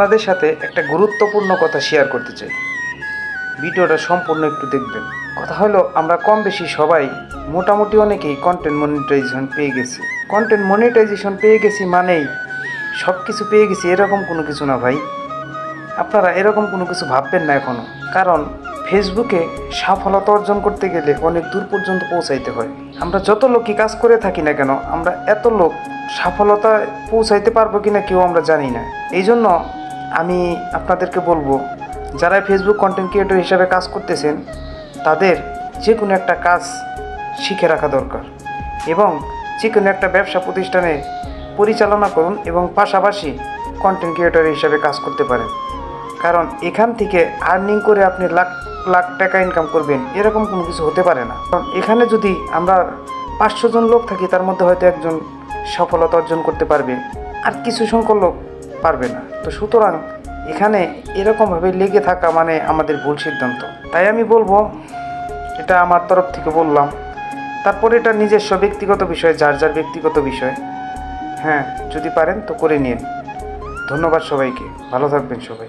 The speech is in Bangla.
আপনাদের সাথে একটা গুরুত্বপূর্ণ কথা শেয়ার করতে চাই। ভিডিওটা সম্পূর্ণ একটু দেখবেন। কথা হলো, আমরা কম বেশি সবাই মোটামুটি অনেকেই কন্টেন্ট মনিটাইজেশন পেয়ে গেছি। কন্টেন্ট মনিটাইজেশন পেয়ে গেছি মানেই সব কিছু পেয়ে গেছি এরকম কোনো কিছু না ভাই। আপনারা এরকম কোনো কিছু ভাববেন না এখনও কারণ ফেসবুকে সফলতা অর্জন করতে গেলে অনেক দূর পর্যন্ত পৌঁছাইতে হয়। আমরা যত লোকই কাজ করে থাকি না কেন, আমরা এত লোক সফলতায় পৌঁছাইতে পারব কিনা কেউ আমরা জানি না। এই জন্য আমি আপনাদেরকে বলব, যারা ফেসবুক কন্টেন্ট ক্রিয়েটর হিসাবে কাজ করতেছেন, তাদের যে কোনো একটা কাজ শিখে রাখা দরকার এবং যে কোনো একটা ব্যবসা প্রতিষ্ঠানে পরিচালনা করুন এবং পাশাপাশি কন্টেন্ট ক্রিয়েটর হিসাবে কাজ করতে পারেন। কারণ এখান থেকে আর্নিং করে আপনি লাখ লাখ টাকা ইনকাম করবেন, এরকম কোনো কিছু হতে পারে না। কারণ এখানে যদি আমরা পাঁচশো জন লোক থাকি, তার মধ্যে হয়তো একজন সফলতা অর্জন করতে পারবে। আর কিছু সংখ্যক লোক পারবে না। তো সুতরাং এখানে এরকমভাবে লেগে থাকা মানে আমাদের ভুল সিদ্ধান্ত। তাই আমি বলব, এটা আমার তরফ থেকে বললাম। তারপরে এটা নিজস্ব ব্যক্তিগত বিষয়, যার যার ব্যক্তিগত বিষয়। হ্যাঁ যদি পারেন তো করে নিন। ধন্যবাদ সবাইকে। ভালো থাকবেন সবাই।